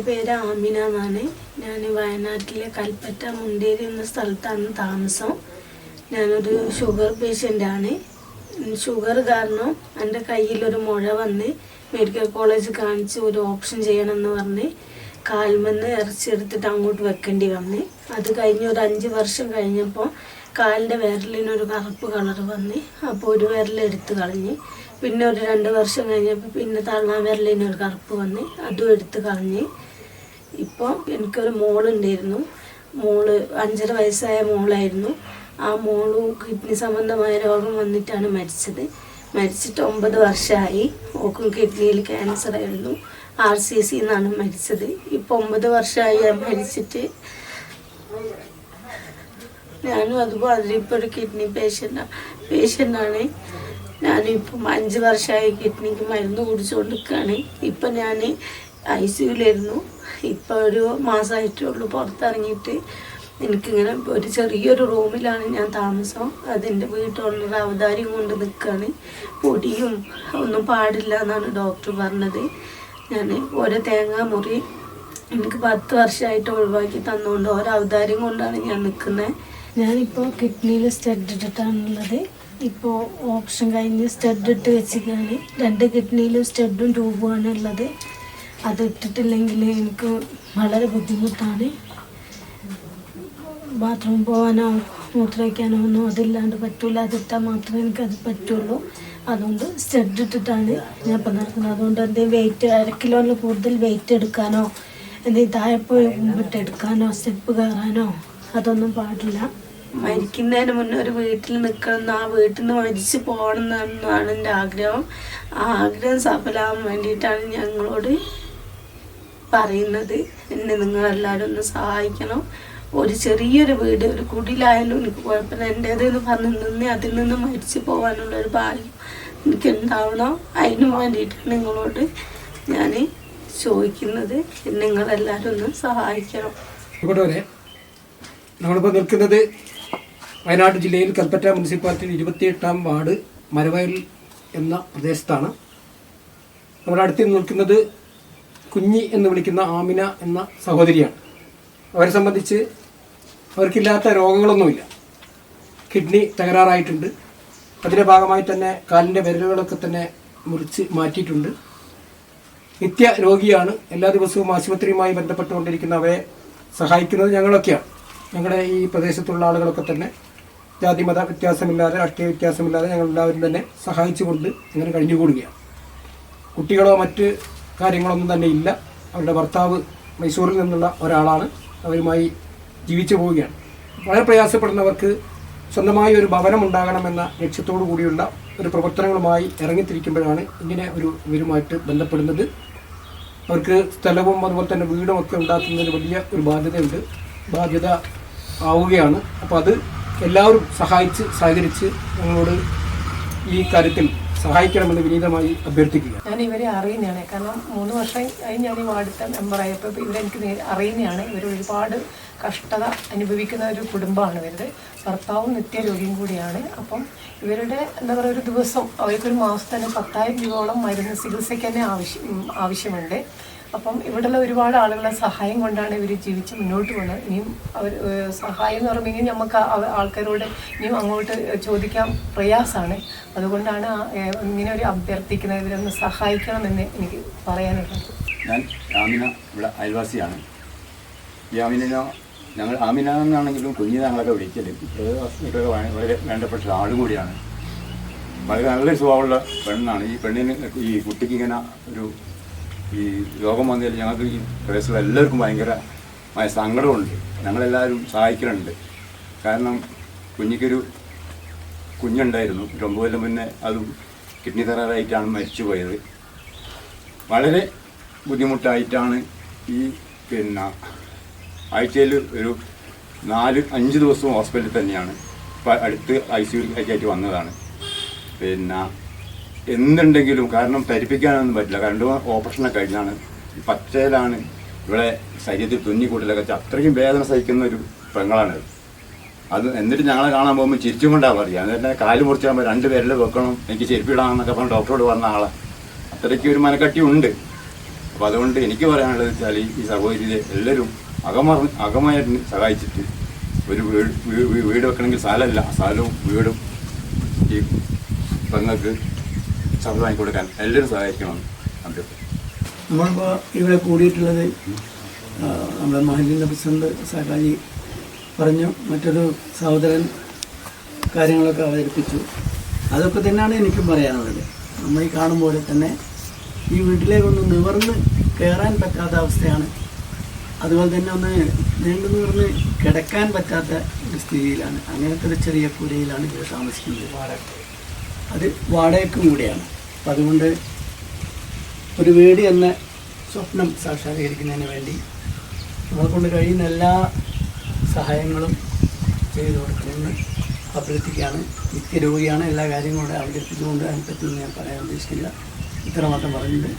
എന്റെ പേര് ആമിന എന്നാണ് ഞാൻ വയനാട്ടിലെ കൽപ്പറ്റ മുണ്ടേരി എന്ന സ്ഥലത്താണ് താമസം. ഞാനൊരു ഷുഗർ പേഷ്യന്റാണ്. ഷുഗർ കാരണം എന്റെ കയ്യിലൊരു മുഴ വന്ന് മെഡിക്കൽ കോളേജ് കാണിച്ച് ഒരു ഓപ്ഷൻ ചെയ്യണമെന്ന് പറഞ്ഞ് കാൽമെന്ന് ഇറച്ചെടുത്തിട്ട് അങ്ങോട്ട് വെക്കേണ്ടി വന്ന്. അത് കഴിഞ്ഞ് ഒരു അഞ്ച് വർഷം കഴിഞ്ഞപ്പോൾ കാലിന്റെ വിരലിനൊരു കറുപ്പ് കളർ വന്ന് അപ്പോൾ ഒരു വിരൽ എടുത്ത് കളഞ്ഞ്. പിന്നെ ഒരു രണ്ട് വർഷം കഴിഞ്ഞപ്പോൾ പിന്നെ തള്ളാൻ വിരലിനൊരു കറുപ്പ് വന്ന് അതും എടുത്ത് കളഞ്ഞ്. ഇപ്പോൾ എനിക്കൊരു മോളുണ്ടായിരുന്നു. മോൾ അഞ്ചര വയസ്സായ മോളായിരുന്നു. ആ മോൾ കിഡ്നി സംബന്ധമായ രോഗം വന്നിട്ടാണ് മരിച്ചത്. മരിച്ചിട്ട് ഒമ്പത് വർഷമായി ഓക്കും കിഡ്നിയിൽ ക്യാൻസർ ആയിരുന്നു. ആർ സി സി എന്നാണ് മരിച്ചത്. ഇപ്പോൾ ഒമ്പത് വർഷമായി മരിച്ചിട്ട്. ഞാനും അതുപോലെ ഇപ്പോൾ ഒരു കിഡ്നി പേഷ്യന്റ് പേഷ്യന്റാണ് ഞാനിപ്പം അഞ്ച് വർഷമായി കിഡ്നിക്ക് മരുന്ന് കുടിച്ചുകൊണ്ടിരിക്കുകയാണ് ഇപ്പം ഞാൻ ഐ സിയുലായിരുന്നു ഇപ്പോൾ ഒരു മാസമായിട്ടേ ഉള്ളൂ പുറത്തിറങ്ങിയിട്ട്. എനിക്കിങ്ങനെ ഒരു ചെറിയൊരു റൂമിലാണ് ഞാൻ താമസം. അതെന്റെ വീട്ടിലുള്ള അവതാരം കൊണ്ട് നിൽക്കുകയാണ് പൊടിയും ഒന്നും പാടില്ല എന്നാണ് ഡോക്ടർ പറഞ്ഞത്. ഞാൻ ഓരോ തേങ്ങാ മുറി എനിക്ക് പത്ത് വർഷമായിട്ട് ഒഴിവാക്കി തന്നുകൊണ്ട് ഓരോ അവതാരം കൊണ്ടാണ് ഞാൻ നിൽക്കുന്നത് ഞാനിപ്പോൾ കിഡ്നിയിൽ സ്റ്റഡ് ഇട്ടിട്ടാണുള്ളത്. ഇപ്പോൾ ഓപ്ഷൻ കഴിഞ്ഞ് സ്റ്റഡ് ഇട്ട് വെച്ചിട്ടാണ് രണ്ട് കിഡ്നിയിലും സ്റ്റഡും ട്യൂബുമാണ് ഉള്ളത്. അത് ഇട്ടിട്ടില്ലെങ്കിൽ എനിക്ക് വളരെ ബുദ്ധിമുട്ടാണ്. ബാത്റൂം പോകാനോ മൂത്രയ്ക്കാനോ ഒന്നും അതില്ലാണ്ട് പറ്റൂല. അതിട്ടാൽ മാത്രമേ എനിക്കത് പറ്റുള്ളൂ. അതുകൊണ്ട് സ്റ്റഡ് ഇട്ടിട്ടാണ് ഞാൻ ഇപ്പം നടക്കുന്നത്. അതുകൊണ്ട് എന്തെങ്കിലും വെയിറ്റ് അര കിലോയിൽ കൂടുതൽ വെയിറ്റ് എടുക്കാനോ എന്തെങ്കിലും താഴെപ്പോയി പോയി മുമ്പിട്ട് എടുക്കാനോ സ്റ്റെപ്പ് കയറാനോ അതൊന്നും പാടില്ല. മരിക്കുന്നതിന് മുന്നേ ഒരു വീട്ടിൽ നിൽക്കണം ആ വീട്ടിൽ നിന്ന് മരിച്ചു പോകണം എന്നാണ് എന്റെ ആഗ്രഹം. ആ ആഗ്രഹം സഫലമാകാൻ വേണ്ടിയിട്ടാണ് ഞങ്ങളോട് പറയുന്നത്. എന്നെ നിങ്ങളെല്ലാവരും ഒന്ന് സഹായിക്കണം. ഒരു ചെറിയൊരു വീട് ഒരു കുടിലായാലും എനിക്ക് കുഴപ്പമില്ല. എന്റേതെന്ന് പറഞ്ഞ് നിന്ന് അതിൽ നിന്ന് മരിച്ചു പോകാനുള്ള ഒരു ഭാഗ്യം എനിക്ക് ഉണ്ടാവണം. അതിന് വേണ്ടിയിട്ടാണ് നിങ്ങളോട് ഞാൻ ചോദിക്കുന്നത്. നിങ്ങളെല്ലാവരും ഒന്ന് സഹായിക്കണം. നമ്മളിപ്പോൾ നിൽക്കുന്നത് വയനാട് ജില്ലയിൽ കൽപ്പറ്റ മുനിസിപ്പാലിറ്റിയിൽ ഇരുപത്തിയെട്ടാം വാർഡ് മരവയൽ എന്ന പ്രദേശത്താണ്. നമ്മുടെ അടുത്ത് നിൽക്കുന്നത് കുഞ്ഞി എന്ന് വിളിക്കുന്ന ആമിന എന്ന സഹോദരിയാണ്. അവരെ സംബന്ധിച്ച് അവർക്കില്ലാത്ത രോഗങ്ങളൊന്നുമില്ല. കിഡ്നി തകരാറായിട്ടുണ്ട്. അതിന്റെ ഭാഗമായി തന്നെ കാലിന്റെ വിരലുകളൊക്കെ തന്നെ മുറിച്ച് മാറ്റിയിട്ടുണ്ട്. നിത്യ രോഗിയാണ്. എല്ലാ ദിവസവും ആശുപത്രിയുമായി ബന്ധപ്പെട്ടുകൊണ്ടിരിക്കുന്ന അവരെ സഹായിക്കുന്നത് ഞങ്ങളൊക്കെയാണ്. ഞങ്ങളുടെ ഈ പ്രദേശത്തുള്ള ആളുകളൊക്കെ തന്നെ ജാതി മത വ്യത്യാസമില്ലാതെ രാഷ്ട്രീയ വ്യത്യാസമില്ലാതെ ഞങ്ങൾ എല്ലാവരും തന്നെ സഹായിച്ചുകൊണ്ട് ഇങ്ങനെ കഴിഞ്ഞുകൂടുകയാണ്. കുട്ടികളോ മറ്റ് കാര്യങ്ങളൊന്നും തന്നെ ഇല്ല. അവരുടെ ഭർത്താവ് മൈസൂരിൽ നിന്നുള്ള ഒരാളാണ്. അവരുമായി ജീവിച്ചു പോവുകയാണ്. വളരെ പ്രയാസപ്പെടുന്നവർക്ക് സ്വന്തമായി ഒരു ഭവനം ഉണ്ടാകണമെന്ന ലക്ഷ്യത്തോടു കൂടിയുള്ള ഒരു പ്രവർത്തനങ്ങളുമായി ഇറങ്ങിത്തിരിക്കുമ്പോഴാണ് ഇങ്ങനെ ഒരു ഇവരുമായിട്ട് ബന്ധപ്പെടുന്നത്. അവർക്ക് സ്ഥലവും അതുപോലെ തന്നെ വീടും ഒക്കെ ഉണ്ടാക്കുന്നതിന് വലിയ ഒരു ബാധ്യതയുണ്ട്. ബാധ്യത ആവുകയാണ്. അപ്പോൾ അത് എല്ലാവരും സഹായിച്ച് സഹകരിച്ച് ഞങ്ങളോട് ഈ കാര്യത്തിൽ സഹായിക്കണമെന്ന് വിനീതമായി അഭ്യർത്ഥിക്കുക. ഞാൻ ഇവരെ അറിയുന്നതാണ്. കാരണം മൂന്ന് വർഷം ആയി ഞാൻ ഈ വാർഡിത്തെ മെമ്പറായപ്പോൾ ഇവരെനിക്ക് അറിയുന്നതാണ്. ഇവർ ഒരുപാട് കഷ്ടത അനുഭവിക്കുന്ന ഒരു കുടുംബമാണ് ഇവരുടെ. ഭർത്താവും നിത്യരോഗിയും കൂടിയാണ്. അപ്പം ഇവരുടെ എന്താ പറയുക ഒരു ദിവസം അവർക്കൊരു മാസം തന്നെ പത്തായിരം രൂപയോളം മരുന്ന് ചികിത്സയ്ക്ക് തന്നെ ആവശ്യം ആവശ്യമുണ്ട്. അപ്പം ഇവിടെയുള്ള ഒരുപാട് ആളുകളുടെ സഹായം കൊണ്ടാണ് ഇവർ ജീവിച്ച് മുന്നോട്ട് പോകുന്നത്. ഇനിയും അവർ സഹായം എന്ന് പറയുമ്പോൾ നമുക്ക് ആൾക്കാരോട് ഇനിയും അങ്ങോട്ട് ചോദിക്കാൻ പ്രയാസമാണ് അതുകൊണ്ടാണ് ഇങ്ങനെ ഒരു അഭ്യർത്ഥിക്കുന്നത്. ഇവരൊന്ന് സഹായിക്കണമെന്ന് എനിക്ക് പറയാനുള്ളത്. ഞാൻ ആമിന ഇവിടെ അയൽവാസിയാണ്. യാമിന ഞങ്ങൾ ആമിന എന്നാണെങ്കിലും കുഞ്ഞു ഞങ്ങളൊക്കെ വിളിക്കൽ. വളരെ വളരെ വേണ്ടപ്പെട്ട ആളുകൂടിയാണ് വളരെ നല്ല സ്വഭാവമുള്ള പെണ്ണാണ്. ഈ പെണ്ണിന് ഈ കുട്ടിക്ക് ഇങ്ങനെ ഒരു ഈ രോഗം വന്നതിൽ ഞങ്ങൾക്ക് ഈ പ്രദേശത്തുള്ള എല്ലാവർക്കും ഭയങ്കരമായ സങ്കടമുണ്ട്. ഞങ്ങളെല്ലാവരും സഹായിക്കുന്നുണ്ട് കാരണം കുഞ്ഞിക്കൊരു കുഞ്ഞുണ്ടായിരുന്നു. ഒമ്പത് കൊല്ലം മുന്നേ അതും കിഡ്നി തകരാറായിട്ടാണ് മരിച്ചു പോയത് വളരെ ബുദ്ധിമുട്ടായിട്ടാണ് ഈ പിന്നെ ആഴ്ചയിൽ ഒരു നാല് അഞ്ച് ദിവസവും ഹോസ്പിറ്റലിൽ തന്നെയാണ്. ഇപ്പം അടുത്ത് ഐ സി യു ആയിട്ട് വന്നതാണ്. പിന്നെ എന്തുണ്ടെങ്കിലും കാരണം തരിപ്പിക്കാനൊന്നും പറ്റില്ല. കാരണം ഓപ്പറേഷനൊക്കെ കഴിഞ്ഞാണ്. പച്ചയിലാണ്. ഇവിടെ ശരീരത്തിൽ തുന്നിക്കൂട്ടിലൊക്കെ വെച്ച് അത്രയ്ക്കും വേദന സഹിക്കുന്ന ഒരു പെങ്ങളാണ് അത്. എന്നിട്ട് ഞങ്ങളെ കാണാൻ പോകുമ്പോൾ ചിരിച്ചും കൊണ്ടാണ് പറയുക. എന്നിട്ട് കാൽ മുറിച്ചാകുമ്പോൾ രണ്ട് പേരിൽ വെക്കണം. എനിക്ക് ചെരുപ്പിടാം എന്നൊക്കെ പറഞ്ഞ് ഡോക്ടറോട് പറഞ്ഞ ആളെ. അത്രയ്ക്ക് ഒരു മനക്കട്ടി ഉണ്ട്. അപ്പോൾ അതുകൊണ്ട് എനിക്ക് പറയാനുള്ളത് വെച്ചാൽ ഈ സഹോദരിയെ എല്ലാവരും അകമ അകമായിട്ട് സഹായിച്ചിട്ട് ഒരു വീട് വീട് വെക്കണമെങ്കിൽ സ്ഥലമല്ല. സ്ഥലവും വീടും ഈ പെങ്ങൾക്ക് സ്ഥലം വാങ്ങി കൊടുക്കാൻ എല്ലാവരും സഹായിക്കണം നമ്മളിപ്പോൾ ഇവിടെ കൂടിയിട്ടുള്ളത് നമ്മുടെ മഹലിന്റെ പ്രസിഡന്റ് സഹാജി പറഞ്ഞു മറ്റൊരു സഹോദരൻ കാര്യങ്ങളൊക്കെ അവതരിപ്പിച്ചു. അതൊക്കെ തന്നെയാണ് എനിക്കും പറയാനുള്ളത്. നമ്മൾ ഈ കാണും പോലെ തന്നെ ഈ വീട്ടിലേക്കൊന്ന് നിവർന്ന് കയറാൻ പറ്റാത്ത അവസ്ഥയാണ്. അതുപോലെ തന്നെ ഒന്ന് നീണ്ടു നിവർന്ന് കിടക്കാൻ പറ്റാത്ത ഒരു സ്ഥിതിയിലാണ്. അങ്ങനത്തെ ഒരു ചെറിയ പുരയിലാണ് ഇവിടെ താമസിക്കുന്നത്. അത് വാടകയ്ക്കും കൂടിയാണ്. അപ്പം അതുകൊണ്ട് ഒരു വീട് എന്ന സ്വപ്നം സാക്ഷാത്കരിക്കുന്നതിന് വേണ്ടി നമ്മളെക്കൊണ്ട് കഴിയുന്ന എല്ലാ സഹായങ്ങളും ചെയ്തു കൊടുക്കണമെന്ന് അഭ്യർത്ഥിക്കുകയാണ്. നിത്യരോഗിയാണ് എല്ലാ കാര്യങ്ങളും അവതരിപ്പിച്ചുകൊണ്ട് അതിനെപ്പറ്റി ഞാൻ പറയാൻ ഉദ്ദേശിക്കില്ല ഇത്രമാത്രം പറഞ്ഞിട്ട്